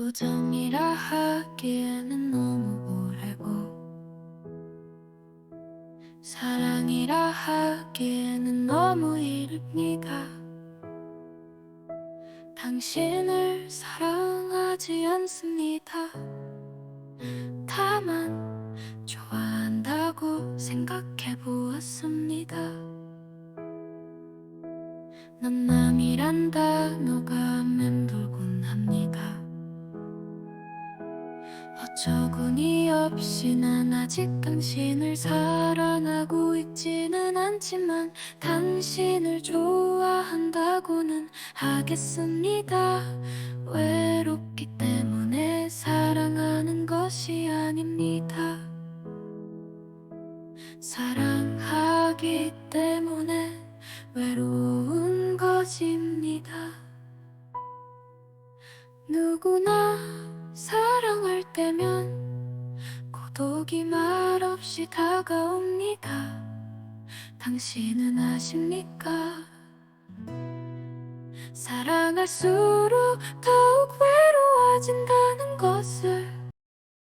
우정이라 하기에는 너무 오래고 사랑이라 하기에는 너무 이릅니다. 당신을 사랑하지 않습니다. 다만 좋아한다고 생각해 보았습니다. 난 남이란 단어가 어처구니 없이 난 아직 당신을 사랑하고 있지는 않지만 당신을 좋아한다고는 하겠습니다. 외롭기 때문에 사랑하는 것이 아닙니다. 사랑하기 때문에 외로운 것입니다. 누구나 사랑 할 때면 고독이 말없이 다가옵니다. 당신은 아십니까? 사랑할수록 더욱 외로워진다는 것을